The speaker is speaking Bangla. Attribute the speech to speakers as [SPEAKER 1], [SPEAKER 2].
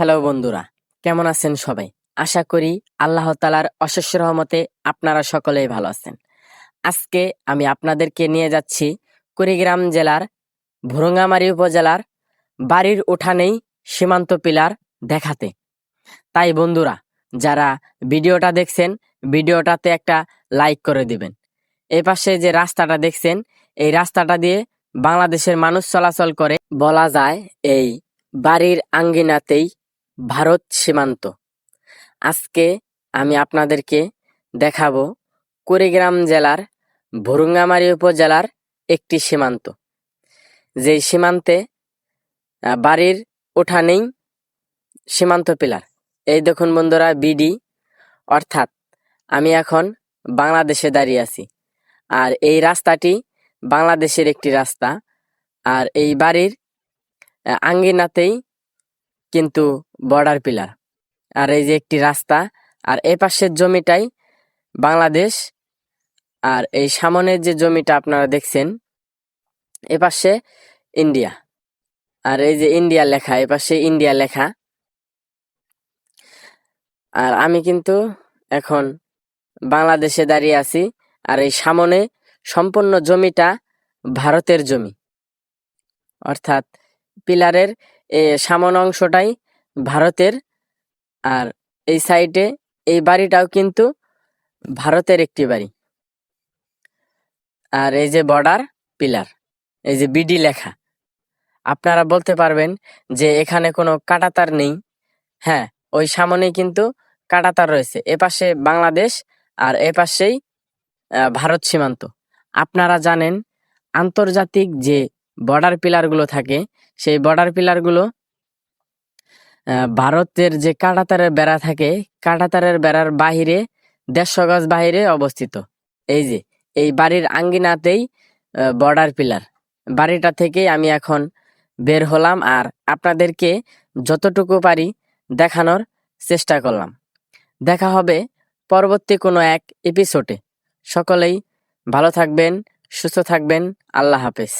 [SPEAKER 1] হ্যালো বন্ধুরা, কেমন আছেন সবাই? আশা করি আল্লাহ তালার অশেষ রহমতে আপনারা সকলেই ভালো আছেন। আজকে আমি আপনাদেরকে নিয়ে যাচ্ছি কুড়িগ্রাম জেলার ভুরঙ্গামারি উপজেলার বাড়ির উঠানেই সীমান্ত পিলার দেখাতে। তাই বন্ধুরা, যারা ভিডিওটা দেখছেন, ভিডিওটাতে একটা লাইক করে দিবেন। এই পাশে যে রাস্তাটা দেখছেন, এই রাস্তাটা দিয়ে বাংলাদেশের মানুষ চলাচল করে। বলা যায় এই বাড়ির আঙ্গিনাতেই ভারত সীমান্ত। আজকে আমি আপনাদেরকে দেখাবো কুড়িগ্রাম জেলার ভুরুঙ্গামারি উপজেলার একটি সীমান্ত। যেই সীমান্তে বাড়ির উঠানেই সীমান্ত পিলার। এই দেখুন বন্ধুরা, বিডি। অর্থাৎ আমি এখন বাংলাদেশে দাঁড়িয়ে আছি। আর এই রাস্তাটি বাংলাদেশের একটি রাস্তা। আর এই বাড়ির আঙ্গিনাতেই কিন্তু বর্ডার পিলার আর এই যে একটি রাস্তা, আর এই পাশের জমিটাই বাংলাদেশ। আর এই সামনের যে জমিটা আপনারা দেখছেন, এ পাশে ইন্ডিয়া। আর এই যে ইন্ডিয়া লেখা, এ পাশে ইন্ডিয়া লেখা। আর আমি কিন্তু এখন বাংলাদেশে দাঁড়িয়ে আছি, আর এই সামনে সম্পূর্ণ জমিটা ভারতের জমি। অর্থাৎ পিলারের এ সামন অংশটাই ভারতের আর এই সাইডে এই বাড়িটাও কিন্তু ভারতের একটি বাড়ি। আর এই যে বর্ডার পিলার এই যে বিডি লেখা, আপনারা বলতে পারবেন যে এখানে কোনো কাটাতার নেই। হ্যাঁ ওই সামনেই কিন্তু কাটাতার রয়েছে এপাশে বাংলাদেশ আর এপাশেই ভারত সীমান্ত। আপনারা জানেন আন্তর্জাতিক যে বর্ডার পিলারগুলো থাকে, সেই বর্ডার পিলারগুলো ভারতের যে কাঁটাতারের বেড়া থাকে, কাঁটাতারের বেড়ার বাহিরে দেড়শো গজ বাহিরে অবস্থিত। এই যে, এই বাড়ির আঙ্গিনাতেই বর্ডার পিলার বাড়িটা থেকেই আমি এখন বের হলাম আর আপনাদেরকে যতটুকু পারি দেখানোর চেষ্টা করলাম। দেখা হবে পরবর্তী কোনো এক এপিসোডে সকলেই ভালো থাকবেন, সুস্থ থাকবেন। আল্লাহ হাফেজ।